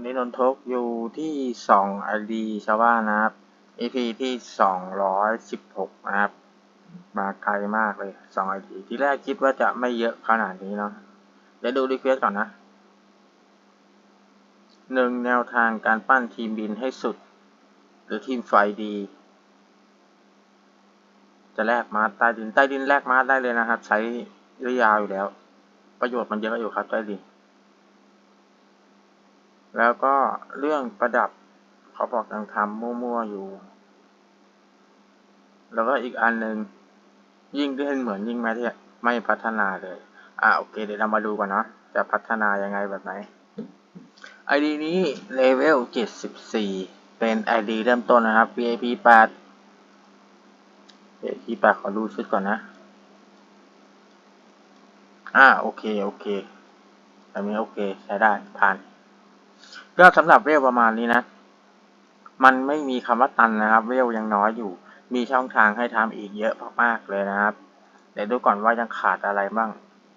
วันนี้นนทกอยู่ที่สองไอดีชาวบ้านนะครับ EP ที่สองร้อยสิบหกนะครับ มาไกลมากเลยสองไอดีที่แรกคิดว่าจะไม่เยอะขนาดนี้เนาะเดี๋ยวดูรีเควสก่อนนะหนึ่งแนวทางการปั้นทีมบินให้สุด หรือทีมไฟดี จะแลกมาใต้ดินใต้ดินแลกมาได้เลยนะครับ ใช้ระยะยาวอยู่แล้ว ประโยชน์มันเยอะอยู่ครับใต้ดิน แล้วก็เรื่องประดับเขาบอกยังทำมั่วๆอยู่ แล้วก็อีกอันหนึ่งยิ่งเล่นเหมือนยิ่งไม่ไม่พัฒนาเลย อ่าโอเค เดี๋ยวเรามาดูกันเนาะจะพัฒนายังไงแบบไหน ID นี้เลเวล 74 เป็น ID เริ่มต้นนะครับ VIP 8 VIP 8ขอดูชุดก่อนนะ อ่าโอเค โอเคอันนี้โอเค ใช้ได้ผ่าน ก็สำหรับเวลประมาณนี้นะ มันไม่มีคำว่าตันนะครับ เวลยังน้อยอยู่ มีช่องทางให้ทำอีกเยอะมากๆเลยนะครับ เดี๋ยวดูก่อนว่ายังขาดอะไรบ้าง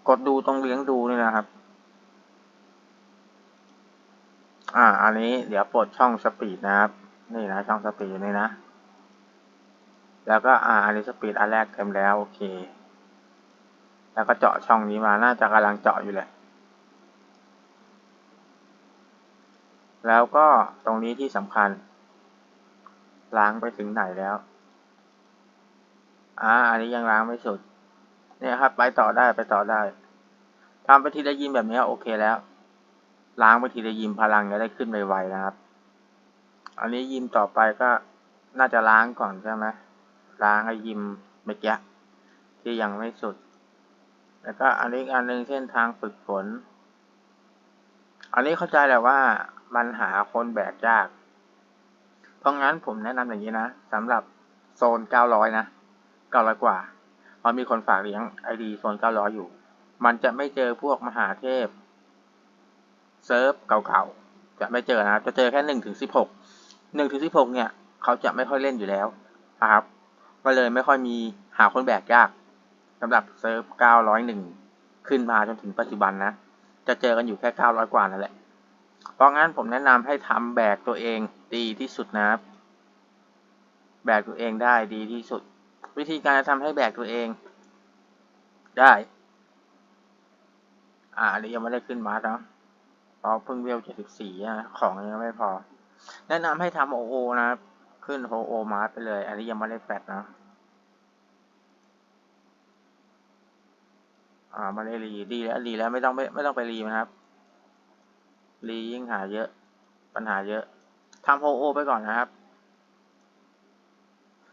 กดดูตรงเลี้ยงดูนี่นะครับ อ่า อันนี้เดี๋ยวปลดช่องสปีดนะครับ นี่นะช่องสปีดนี่นะ แล้วก็อ่าอันนี้สปีดอันแรกเต็มแล้วโอเค แล้วก็เจาะช่องนี้มา น่าจะกำลังเจาะอยู่แหละ แล้วก็ตรงนี้ที่สำคัญ ล้างไปถึงไหนแล้วอ่าอันนี้ยังล้างไม่สุด เนี่ยครับ ไปต่อได้ไปต่อได้ทำไปทีละยิมแบบนี้โอเคแล้ว ล้างไปทีละยิมพลังจะได้ขึ้นไวๆนะครับ อันนี้ยิมต่อไปก็น่าจะล้างก่อนใช่ไหมล้างไอ้ยิมเมื่อกี้ที่ยังไม่สุด แล้วก็อันนี้อันหนึ่งเส้นทางฝึกฝน อันนี้เข้าใจแหละว่า มันหาคนแบกยาก เพราะงั้นผมแนะนำอย่างนี้นะสำหรับโซน 900 นะ900กว่าเพราะมีคนฝากเลี้ยงไอดีโซน 900 อยู่ มันจะไม่เจอพวกมหาเทพเซิร์ฟเก่าๆ จะไม่เจอนะจะเจอแค่1ถึง16 1ถึง16 เนี่ย เขาจะไม่ค่อยเล่นอยู่แล้วนะครับ ก็เลยไม่ค่อยมีหาคนแบกยากสำหรับเซิร์ฟ901 ขึ้นมาจนถึงปัจจุบันนะ จะเจอกันอยู่แค่ 900 กว่านั่นแหละ เพราะงั้นผมแนะนำให้ทำแบกตัวเองดีที่สุดนะครับ แบกตัวเองได้ดีที่สุด วิธีการทำให้แบกตัวเอง ได้ อ่าอันนี้ยังไม่ได้ขึ้นมาร์เนะเพราะเพิ่งเวล74นะของยังไม่พอ แนะนำให้ทำโอโอนะครับ ขึ้นโฮโอมาร์ไปเลย อันนี้ยังไม่ได้แฟดนะอ่ามาได้รีดีแล้วรีแล้วไม่ต้องไม่ไม่ต้องไปรีนะครับ รียิ่งหาเยอะ ปัญหาเยอะทำโฮโอ ไปก่อนนะครับ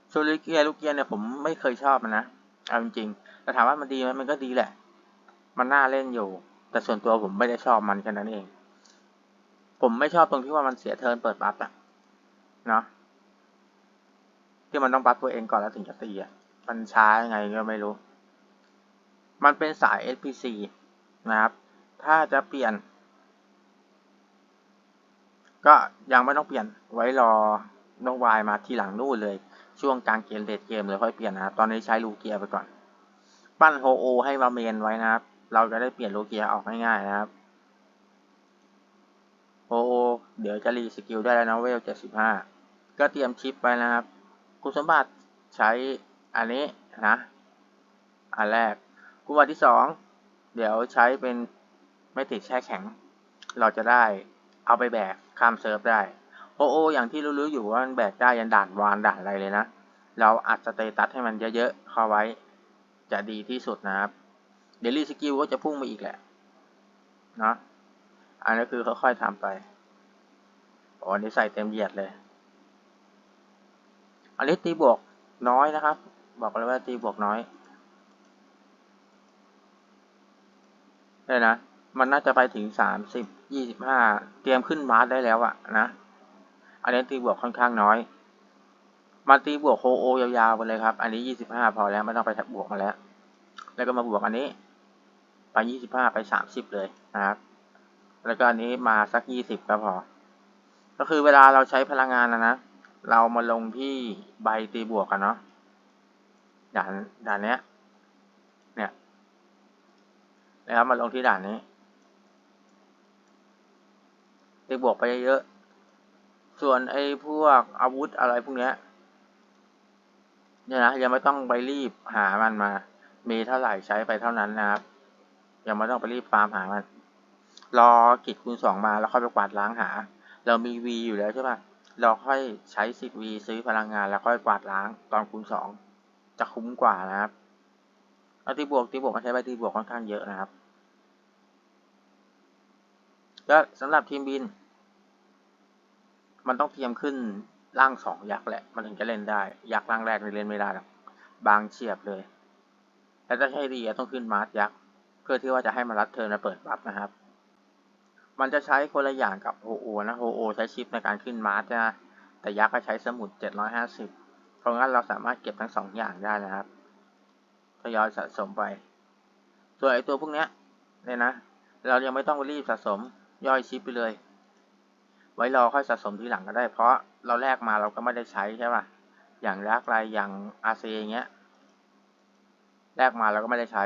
โซลิเกียลูกเกียเนี่ยผมไม่เคยชอบมันนะ เอาจริงๆแต่ถามว่ามันดีไหมมันก็ดีแหละ มันน่าเล่นอยู่ แต่ส่วนตัวผมไม่ได้ชอบมันแค่นั้นเอง ผมไม่ชอบตรงที่ว่ามันเสียเทิร์นเปิดบัฟอะเนาะ ที่มันต้องบัฟตัวเองก่อนแล้วถึงจะตีอะมันช้ายังไงก็ไม่รู้ มันเป็นสาย SPC นะครับ ถ้าจะเปลี่ยน ก็ยังไม่ต้องเปลี่ยนไว้รอน้องวายมาทีหลังนู่นเลย ช่วงกลางเกมเลดเกมเลยค่อยเปลี่ยนนะครับ ตอนนี้ใช้ลูเกียไปก่อน ปั้นโฮโอให้มาเมนไว้นะครับ เราจะได้เปลี่ยนลูเกียออกง่ายๆนะครับโฮโอเดี๋ยวจะรีสกิลได้แล้วนะเวลเจ็ดสิบห้าก็เตรียมชิปไปนะครับ คุณสมบัติใช้อันนี้นะ อันแรกคุณสมบัตที่สองเดี๋ยวใช้เป็นไม่ติดแช่แข็ง เราจะได้เอาไปแบก ข้ามเซิร์ฟได้โอโออย่างที่รู้ๆอยู่ว่ามันแบกได้ยันด่านวานด่านอะไรเลยนะ เราอัดสเตตัสให้มันเยอะๆเข้าไว้ จะดีที่สุดนะครับเดลี่สกิลก็จะพุ่งมาอีกแหละเนาะอันนี้คือค่อยๆทำไปโอ้อันนี้ใส่เต็มเหยียดเลยอันนี้ตีบวกน้อยนะครับ บอกเลยว่าตีบวกน้อยเลยนะ มันน่าจะไปถึงสามสิบ ยี่สิบห้าเตรียมขึ้นมาร์สได้แล้วอะนะ อันนี้ตีบวกค่อนข้างน้อย มาตีบวกโคโอยาวๆไปเลยครับ อันนี้ยี่สิบห้าพอแล้วไม่ต้องไปบวกมาแล้ว แล้วก็มาบวกอันนี้ ไปยี่สิบห้าไปสามสิบเลยนะครับ แล้วก็อันนี้มาสักยี่สิบก็พอ ก็คือเวลาเราใช้พลังงานนะนะ เรามาลงที่ใบตีบวกกันเนาะด่านด่านเนี้ย เนี่ยนะครับมาลงที่ด่านนี้ บวกไปเยอะๆส่วนไอ้พวกอาวุธอะไรพวกเนี้ยเนี่ยนะยังไม่ต้องไปรีบหามันมา มีเท่าไหร่ใช้ไปเท่านั้นนะครับ ยังไม่ต้องไปรีบฟาร์มหามัน รอกิจคูณสองมาแล้วค่อยไปกวาดล้างหา เรามีวีอยู่แล้วใช่ปะเราค่อยใช้สิบวีซื้อพลังงานแล้วค่อยกวาดล้างตอนคูณสองจะคุ้มกว่านะครับเอาที่บวกที่บวกมันใช้ไปที่บวกค่อนข้างเยอะนะครับ ก็สำหรับทีมบิน มันต้องเตรียมขึ้นร่างสองยักษ์แหละ มันถึงจะเล่นได้ ยักษ์ร่างแรกเล่นไม่ได้หรอกบางเฉียบเลยแต่ถ้าใช่ดีต้องขึ้นมาร์ทยักษ์เพื่อที่ว่าจะให้มันรัดเทิร์นมาเปิดบัฟนะครับ มันจะใช้คนละอย่างกับโฮโอนะโฮโอใช้ชิปในการขึ้นมาร์ทนะแต่ยักษ์ก็ใช้สมุด 750 เพราะงั้นเราสามารถเก็บทั้งสองอย่างได้นะครับทยอยสะสมไป ส่วนไอตัวพวกเนี้ยเนี่ยนะ เรายังไม่ต้องรีบสะสม ย่อยชิปไปเลย ไว้รอค่อยสะสมทีหลังก็ได้ เพราะเราแลกมาเราก็ไม่ได้ใช้ใช่ป่ะ อย่างรักไรอย่างอาเซอย่างเงี้ย แลกมาเราก็ไม่ได้ใช้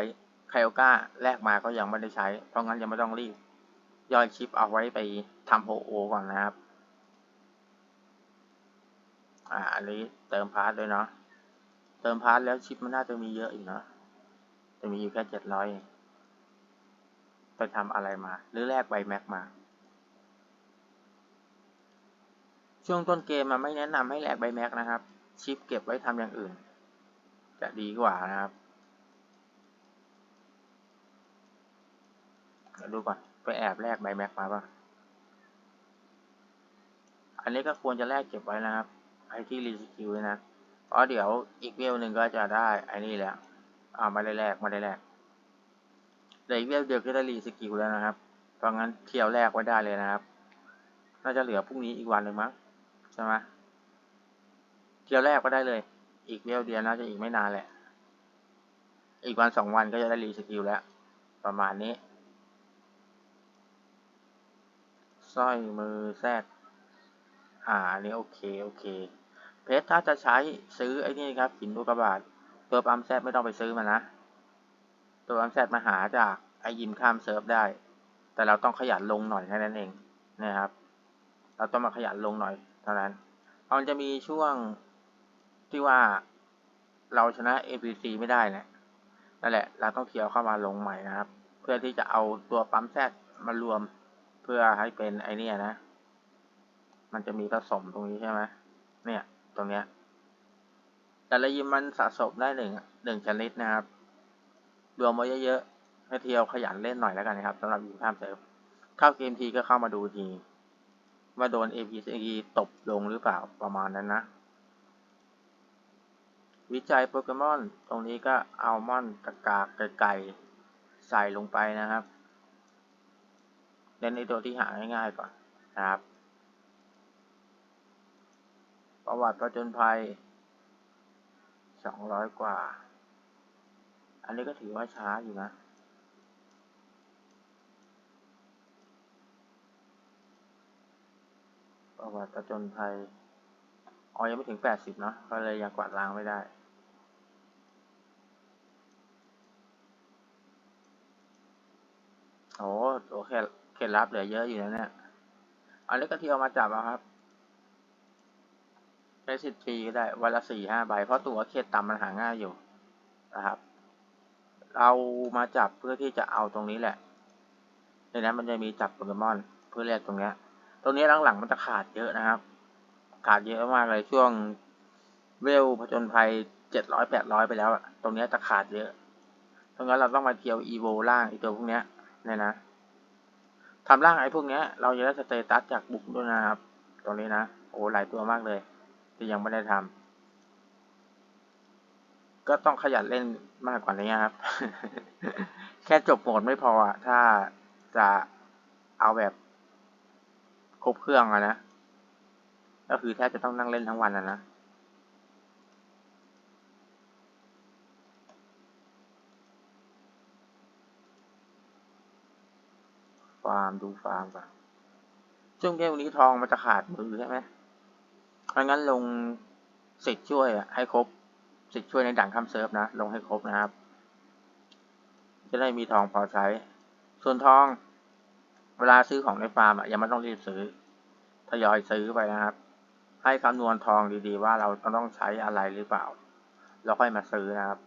ไคโอก้าแลกมาก็ยังไม่ได้ใช้ เพราะงั้นยังไม่ต้องรีบ ย่อยชิปเอาไว้ไปทำโฮโอก่อนนะครับ อ่า อันนี้เติมพาร์ทด้วยเนาะ เติมพาร์ทแล้วชิปมันน่าจะมีเยอะอีกเนาะ จะมีอยู่แค่เจ็ดร้อย ไปทำอะไรมา หรือแลกใบแม็กมา ช่วงต้นเกมมันไม่แนะนำให้แลกใบแม็กนะครับ ชิปเก็บไว้ทำอย่างอื่น จะดีกว่านะครับเดี๋ยวดูก่อน ไปแอบแลกใบแม็กมาป่ะ อันนี้ก็ควรจะแลกเก็บไว้นะครับไอที่รีสกิลนะ เพราะเดี๋ยวอีกเวลหนึ่งก็จะได้ไอ้นี่แหละอ่าไม่ได้แลกไม่ได้แลก เดี๋ยวอีกเวลเดียวก็ได้รีสกิลแล้วนะครับ เพราะงั้นเที่ยวแรกไว้ได้เลยนะครับ น่าจะเหลือพรุ่งนี้อีกวันหนึ่งมั้งใช่ไหมเที่ยวแรกก็ได้เลย อีกเวลเดียวน่าจะอีกไม่นานแหละ อีกวันสองวันก็จะได้รีสกิลแล้ว ประมาณนี้สร้อยมือแทรกอ่าอันนี้โอเค โอเค เพชรถ้าจะใช้ซื้อไอ้นี่ครับหินลูกกระบาดตัวปั๊มแซดไม่ต้องไปซื้อมานะ ตัวปั๊มแซดมาหาจากไอยิมข้ามเซิร์ฟได้ แต่เราต้องขยันลงหน่อยแค่นั้นเองนะครับ เราต้องมาขยันลงหน่อยเท่านั้นมันจะมีช่วงที่ว่าเราชนะ APC ไม่ได้เนี่ยนั่นแหละ เราต้องเที่ยวเข้ามาลงใหม่นะครับ เพื่อที่จะเอาตัวปั๊มแซดมารวมเพื่อให้เป็นไอเนี่ยนะ มันจะมีผสมตรงนี้ใช่ไหมเนี่ย ตรงเนี้ย แต่ละยิมมันสะสมได้หนึ่งหนึ่งชนิดนะครับ รวมมาเยอะๆให้เที่ยวขยันเล่นหน่อยแล้วกันนะครับสำหรับยิมข้ามเซิร์ฟเข้าเกมทีก็เข้ามาดูทีว่าโดน APC ตบลงหรือเปล่าประมาณนั้นนะ วิจัยโปเกมอน ตรงนี้ก็เอามอนกากาไก่ใส่ลงไปนะครับเน้นในตัวที่หาง่ายๆก่อนนะครับ ประวัติประจนภัยสองร้อยกว่า อันนี้ก็ถือว่าช้าอยู่นะ ประวัติประจนภัยอ๋อยังไม่ถึงแปดสิบเนาะก็เลยยังกวาดล้างไม่ได้โอ้โอเคเคล็ดลับเหลือเยอะอยู่แล้วเนี่ยอันนี้ก็ที่เอามาจับอะครับใช้สิบทีก็ได้ วันละสี่ห้าใบ เพราะตัวเคล็ดต่ำมันหาง่ายอยู่นะครับ เรามาจับเพื่อที่จะเอาตรงนี้แหละในนั้นมันจะมีจับโปเกมอนเพื่อเรียกตรงเนี้ย ตรงนี้หลังๆมันจะขาดเยอะนะครับ ขาดเยอะมากเลยช่วงเวลผจญภัยเจ็ดร้อยแปดร้อยไปแล้วตรงนี้จะขาดเยอะเพราะงั้นเราต้องมาเที่ยวอีโวล่างอีตัวพวกเนี้ยเนี่ยนะทำร่างไอ้พวกเนี้ย เราจะได้สเตตัสจากบุกด้วยนะครับตรงนี้นะโอ้หลายตัวมากเลยที่ยังไม่ได้ทำ ก็ต้องขยันเล่นมากกว่านี้ครับ แค่จบโหมดไม่พออะถ้าจะเอาแบบครบเครื่องอะนะ ก็คือแทบจะต้องนั่งเล่นทั้งวันอะนะ ฟาร์มดูฟาร์มก่อนช่วงเกมนี้ทองมันจะขาดมือใช่ไหมเพราะงั้นลงเสิทธิ์ช่วยอะให้ครบ สิทธิ์ช่วยในด่านข้ามเซิร์ฟนะ ลงให้ครบนะครับ จะได้มีทองพอใช้ ส่วนทอง เวลาซื้อของในฟาร์มอะยังไม่ต้องรีบซื้อ ทยอยซื้อไปนะครับ ให้คำนวณทองดีๆ ว่าเราต้องใช้อะไรหรือเปล่าแล้วค่อยมาซื้อนะครับ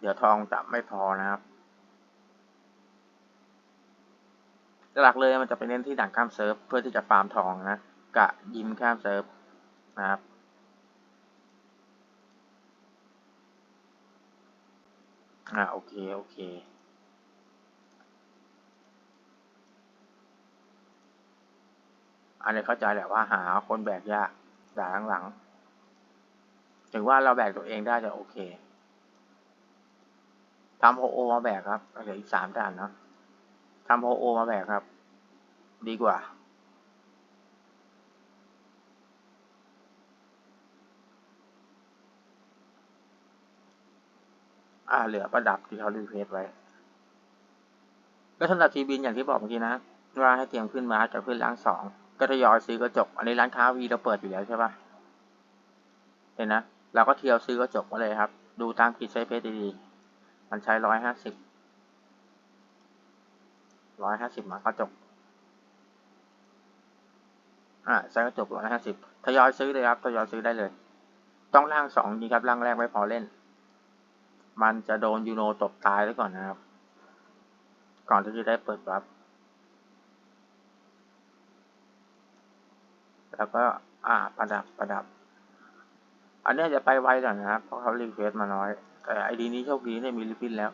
เดี๋ยวทองจะไม่พอนะครับหลักเลยมันจะไปเน้นที่ด่านข้ามเซิร์ฟเพื่อที่จะฟาร์มทองนะกะยิมข้ามเซิร์ฟนะครับ อ่าโอเค โอเค อันนี้เข้าใจแหละว่าหาคนแบกยากด่าหลังๆถึงว่าเราแบกตัวเองได้จะโอเคทำโฮโอมาแบกครับเหลืออีกสามด่านเนาะทำโฮโอมาแบกครับ ดีกว่า อ่าเหลือประดับที่เขารีเควสไว้ก็สำหรับทีบินอย่างที่บอกเมื่อกี้นะ ว่าให้เตรียมขึ้นมาจะขึ้นล้างสองก็ทยอยซื้อกระจก อันนี้ร้านค้าวีเราเปิดอยู่แล้วใช่ปะเห็นนะ เราก็เที่ยวซื้อกระจกมาเลยครับ ดูตามขีดใช้เพชรดีๆ มันใช้ร้อยห้าสิบ ร้อยห้าสิบมากระจก อ่าใช้กระจกร้อยห้าสิบทยอยซื้อเลยครับ ทยอยซื้อได้เลย ต้องล่างสองดีครับล่างแรกไม่พอเล่น มันจะโดนยูโนตบตายไว้ก่อนนะครับ ก่อนที่จะได้เปิดรับ แล้วก็อ่าประดับประดับ อันนี้จะไปไวหน่อยนะครับ เพราะเขารีเควสมาน้อย แต่ไอดีนี้โชคดีเนี่ยมีลิปินแล้ว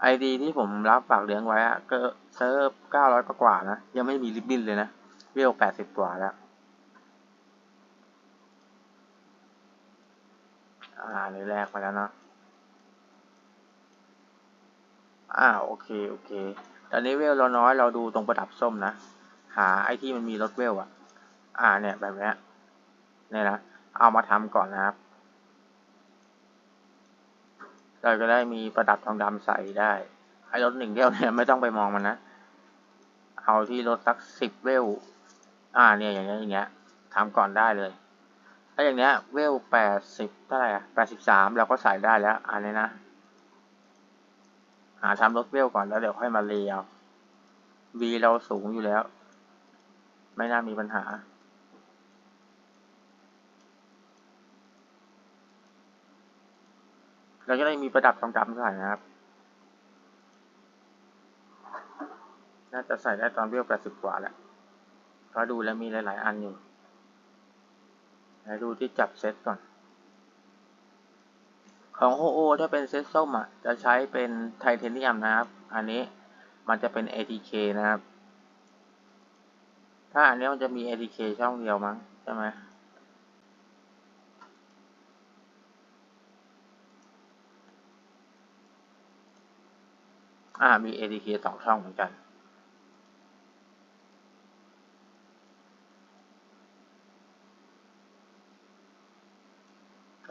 ไอดีที่ผมรับฝากเลี้ยงไว้อะก็เซิร์ฟเก้าร้อยกว่านะ ยังไม่มีลิปบินเลยนะเวแปดสิบกว่าแล้ว อ่าในแรกมาแล้วเนาะอ่าโอเคโอเค ตอนนี้เวลเราน้อยเราดูตรงประดับส้มนะ หาไอที่มันมีรถเวลอะอ่าเนี่ยแบบนี้เนี่ยนะ เอามาทำก่อนนะครับ เราจะได้มีประดับทองดำใส่ได้ไอรถหนึ่งเวลเนี่ยไม่ต้องไปมองมันนะ เอาที่รถสักสิบเวลอ่าเนี่ยอย่างเงี้ยอย่างเงี้ยทำก่อนได้เลย ถ้าอย่างเนี้ยเวลแปดสิบเท่าไหร่อะแปดสิบสามเราก็ใส่ได้แล้ว อันนี้นะ หาทำรถเวลก่อนแล้วเดี๋ยวค่อยมาเรียววีเราสูงอยู่แล้ว ไม่น่ามีปัญหาเราจะได้มีประดับทองคำใส่นะครับ น่าจะใส่ได้ตอนเวลแปดสิบกว่าแหละเพราะดูแล้วมีหลาย ๆ อันอยู่ ไหนดูที่จับเซตก่อน ของโฮโอถ้าเป็นเซตส้มอะ จะใช้เป็นไทเทเนียมนะครับ อันนี้มันจะเป็น ATK นะครับ ถ้าอันนี้มันจะมี ATK ช่องเดียวมั้งใช่ไหมอ่ามี ATK สองช่องเหมือนกัน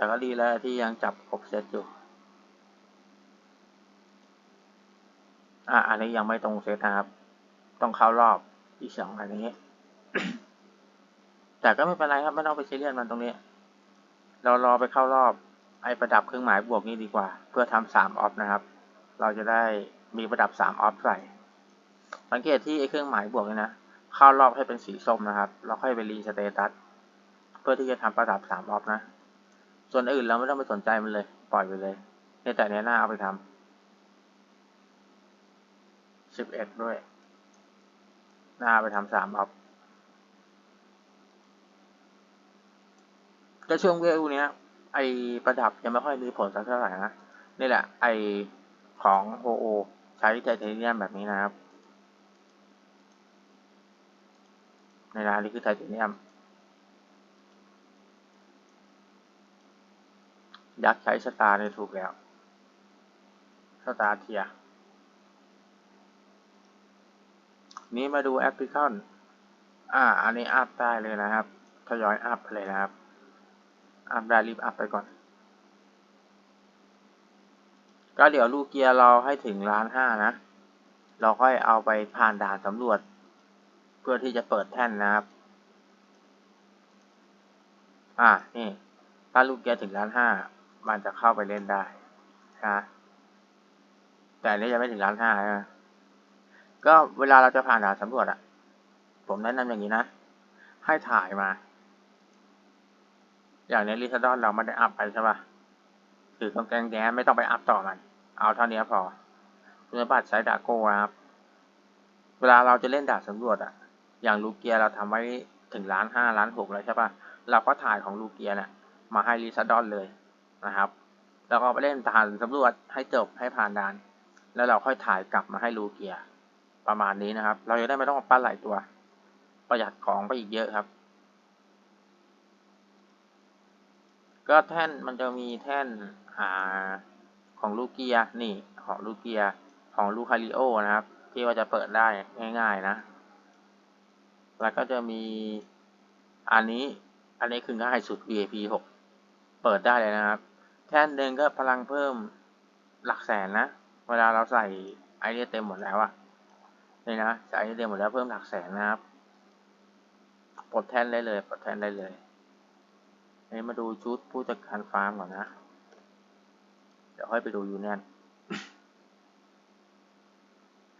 แต่ก็ดีแล้วที่ยังจับครบเซตอยู่ อ่าอันนี้ยังไม่ตรงเซตนะครับ ต้องเข้ารอบอีกสองอันนี้ แต่ก็ไม่เป็นไรครับ ไม่ต้องไปซีเรียสมันตรงนี้ เรารอไปเข้ารอบ ไอประดับเครื่องหมายบวกนี้ดีกว่า เพื่อทำสามออฟนะครับ เราจะได้มีประดับสามออฟใส่สังเกตที่ไอเครื่องหมายบวกนี่นะ เข้ารอบให้เป็นสีส้มนะครับ เราค่อยไปรีสเตตัส เพื่อที่จะทำประดับสามออฟนะ ส่วนอื่นเราไม่ต้องไปสนใจมันเลย ปล่อยไปเลยในแต่เนี้ยหน้าเอาไปทำสิบเอ็ดด้วย หน้าไปทำสามออฟก็ช่วงเวลเนี้ย ไอประดับยังไม่ค่อยมีผลสักเท่าไหร่นะนี่แหละ ไอของโฮโอใช้ไทเทเนียมแบบนี้นะครับในร้านนี้คือไทเทเนียม ยักษ์ใช้สตาร์ในถูกแล้ว สตาร์เทีย นี้มาดูแอปพลิเคชันอ่า อันนี้อัพได้เลยนะครับ ทยอยอัพเลยนะครับ อัพได้รีบอัพไปก่อน ก็เดี๋ยวลูกเกียร์เราให้ถึงล้านห้านะ เราค่อยเอาไปผ่านด่านสำรวจ เพื่อที่จะเปิดแท่นนะครับ อ่า นี่ถ้าลูกเกียร์ถึงล้านห้า มันจะเข้าไปเล่นได้นะแต่นี้ยังไม่ถึงล้านห้านะก็เวลาเราจะผ่านด่านสำรวจอะผมแนะนำอย่างนี้นะ ให้ถ่ายมา อย่างในลิซาดอนเราไม่ได้อัพไปใช่ปะถือกำแกงแดงไม่ต้องไปอัพต่อมัน เอาเท่านี้พอคุณบัติใช้ดาโก้นะครับ เวลาเราจะเล่นดาบสำรวจอะอย่างลูเกียเราทำไว้ถึงล้านห้าล้านหกแล้วใช่ปะเราก็ถ่ายของลูเกียเนี่ยมาให้ลิซาดอนเลย นะครับ แล้วก็ไปเล่นด่านสำรวจให้จบให้ผ่านด่าน แล้วเราค่อยถ่ายกลับมาให้ลูเกียประมาณนี้นะครับ เราจะได้ไม่ต้องปั้นหลายตัว ประหยัดของไปอีกเยอะครับ ก็แท่นมันจะมีแท่นอ่าของลูเกียนี่ของลูเกียของลูคาริโอนะครับ ที่ว่าจะเปิดได้ง่าย ๆนะ แล้วก็จะมีอันนี้อันนี้คือง่ายสุด VIP 6 เปิดได้เลยนะครับ แท่นหนึ่งก็พลังเพิ่มหลักแสนนะ เวลาเราใส่ไอเดียเต็มหมดแล้วอะนี่นะใส่ไอเดียเต็มหมดแล้วเพิ่มหลักแสนนะครับปลดแท่นได้เลยปลดแท่นได้เลยนี่มาดูชุดผู้จัดการฟาร์มก่อนนะ เดี๋ยวค่อยไปดูยูเนียน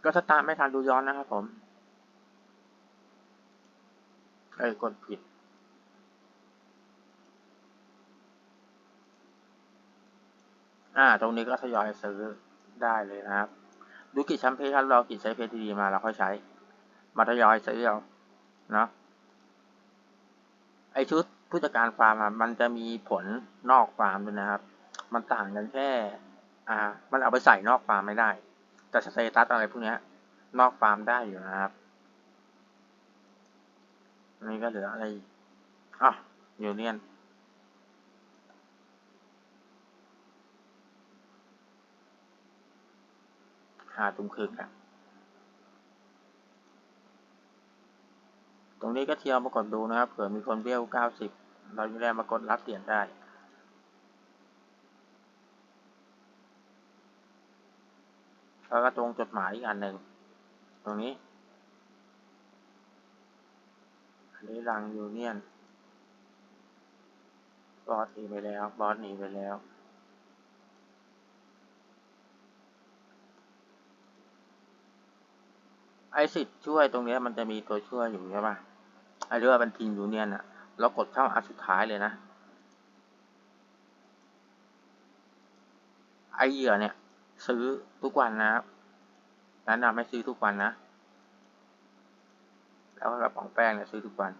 ก็ถ้าตามไม่ทันดูย้อนนะครับผม เอ้ยกดผิด อ่า ตรงนี้ก็ทยอยซื้อได้เลยนะครับ ดูกี่แชมเพย์ครับเรากี่ใช้เพย์ดีมาเราค่อยใช้ มาทยอยซื้อเอาเนาะไอชุดผู้จัดการฟาร์มอะมันจะมีผลนอกฟาร์มด้วยนะครับ มันต่างกันแค่ อ่า มันเอาไปใส่นอกฟาร์มไม่ได้ แต่สเตตัสอะไรพวกนี้นอกฟาร์มได้อยู่นะครับนนี้ก็เหลืออะไรอีกอะยูเนียน หาตุ้มคึกอะตรงนี้ก็เที่ยวมากดดูนะครับ เผื่อมีคนเบี้ยวเก้าสิบเราจะได้มากดรับเหรียญได้ แล้วก็ตรงจดหมายอีกอันหนึ่ง ตรงนี้ อันนี้รังยูเนียน บอสหนีไปแล้ว บอสหนีไปแล้ว ไอสิทธิ์ช่วยตรงนี้มันจะมีตัวช่วยอยู่ใช่ปะไอเรื่องบันทิงยูเนียนอะเรากดเข้าอันสุดท้ายเลยนะ ไอเหยื่อเนี่ย ซื้อทุกวันนะครับแนะนำให้ซื้อทุกวันนะ แล้วกระป๋องแป้งเนี่ยซื้อทุกวัน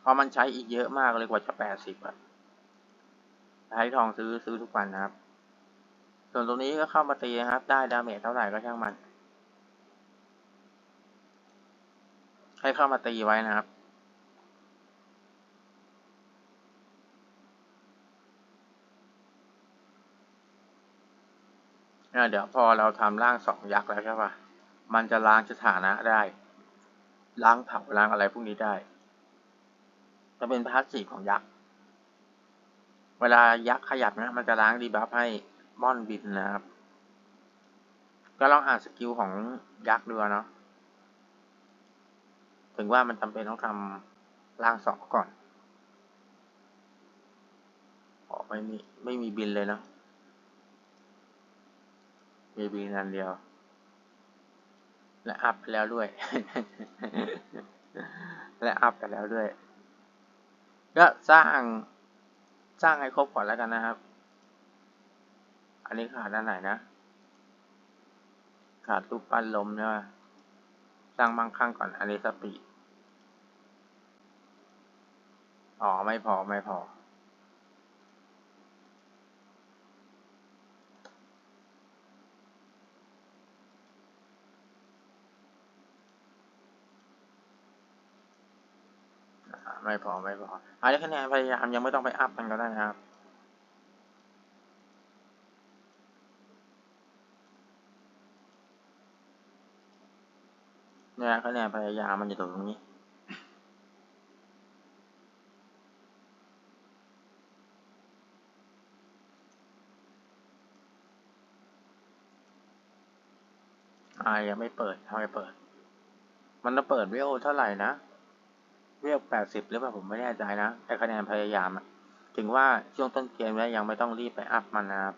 เพราะมันใช้อีกเยอะมากเลยกว่าจะแปดสิบอะใช้ทองซื้อซื้อทุกวันนะครับ ส่วนตรงนี้ก็เข้ามาตีนะครับ ได้ดาเมจเท่าไหร่ก็ช่างมัน ให้เข้ามาตีไว้นะครับ เดี๋ยวพอเราทำร่างสองยักษ์แล้วใช่ปะมันจะล้างสถานะได้ ล้างเผาล้างอะไรพวกนี้ได้ จะเป็นพาสซีฟของยักษ์ เวลายักษ์ขยับนะ มันจะล้างดีบัฟให้ม่อนบินนะครับ ก็ลองอ่านสกิลของยักษ์ดูเนาะ ถึงว่ามันจำเป็นต้องทำร่างสองก่อนออไม่มีไม่มีบินเลยเนาะมีบินอันเดียว และอัพไปแล้วด้วย และอัพไปแล้วด้วย ก็สร้างสร้างให้ครบก่อนแล้วกันนะครับ อันนี้ขาดด้านไหนนะ ขาดรูปปั้นลมใช่ไหม สร้างมั่งคั่งก่อน อันนี้สปีด อ๋อ ไม่พอ ไม่พอ ไม่พอ ไม่พออาจจะคะแนนพยายามยังไม่ต้องไปอัพมันก็ได้นะครับ นี่ยคะแนนพยายามมันจะตกตรงนี้อายังไม่เปิดทำไมเปิด มันจะเปิดเวลเท่าไหร่นะ เวลแปดสิบหรือเปล่าผมไม่แน่ใจนะ แต่คะแนนพยายามอะถึงว่าช่วงต้นเกมแล้วยังไม่ต้องรีบไปอัพมันนะครับ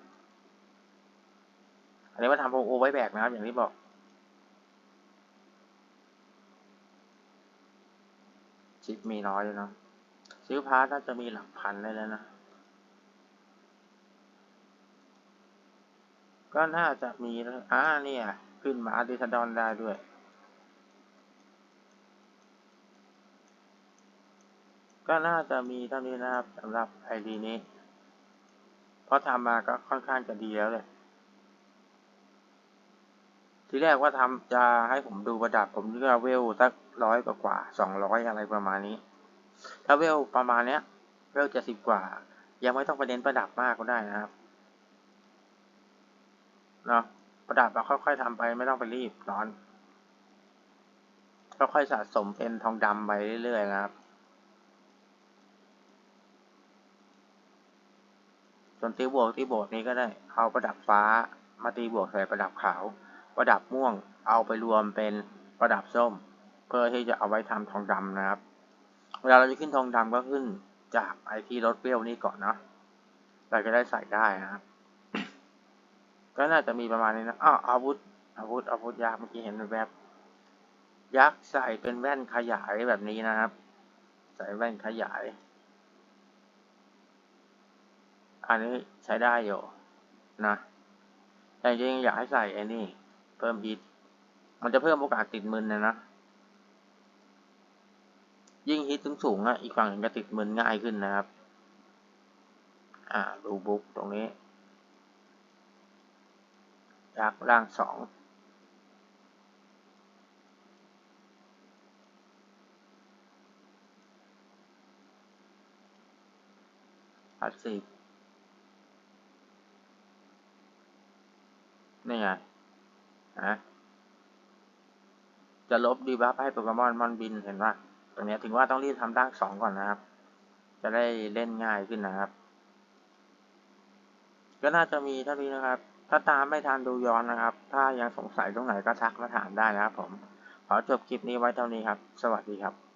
อันนี้มาทำโอไว้แบกนะครับ อย่างที่บอก ชิปมีน้อยเลยเนาะซื้อพาร์ทน่าจะมีหลักพันได้แล้วนะ ก็น่าจะมีนะอ่าเนี่ย ขึ้นมาอาร์ติสดอนได้ด้วยก็น่าจะมีเท่านี้นะครับสำหรับไอดีนี้ เพราะทำมาก็ค่อนข้างจะดีแล้วเลย ทีแรกว่าทำจะให้ผมดูประดับผมเลือกเวลสักร้อยกว่าสองร้อยอะไรประมาณนี้ ถ้าเวลประมาณเนี้ยเวลจะสิบกว่า ยังไม่ต้องไปเน้นประดับมากก็ได้นะครับเนาะประดับเราค่อยๆทำไปไม่ต้องไปรีบร้อนค่อยๆสะสมเป็นทองดำไปเรื่อยๆนะครับ ส่วนตีบวกตีโบสนี้ก็ได้เอาประดับฟ้ามาตีบวกใส่ประดับขาว ประดับม่วงเอาไปรวมเป็นประดับส้ม เพื่อที่จะเอาไว้ทำทองดำนะครับ เวลาเราจะขึ้นทองดำก็ขึ้นจากไอที่รถเปรี้ยวนี้ก่อนเนาะเราจะได้ใส่ได้นะครับ ก็น่าจะมีประมาณนี้นะอ้าวอาวุธอาวุธอาวุธยักษ์เมื่อกี้เห็นแบบยักษ์ใส่เป็นแว่นขยายแบบนี้นะครับ ใส่แว่นขยาย อันนี้ใช้ได้อยู่นะแต่จริงอยากให้ใส่ไอ้นี่ เพิ่มฮิต มันจะเพิ่มโอกาสติดมึนนะนะ ยิ่งฮิตสูงสูงอะ อีกฝั่งหนึ่งจะติดมึนง่ายขึ้นนะครับ อ่า ดูบุ๊กตรงนี้ยักษ์ล่างสองพาสซีฟนี่ไงะจะลบดีบัฟให้โปเกมอนมอนบินเห็นป่ะตรงนี้ถึงว่าต้องรีบทำร่างสองก่อนนะครับ จะได้เล่นง่ายขึ้นนะครับ ก็น่าจะมีเท่านี้นะครับ ถ้าตามไม่ทันดูย้อนนะครับ ถ้ายังสงสัยตรงไหนก็ทักมาถามได้นะครับผม ขอจบคลิปนี้ไว้เท่านี้ครับ สวัสดีครับ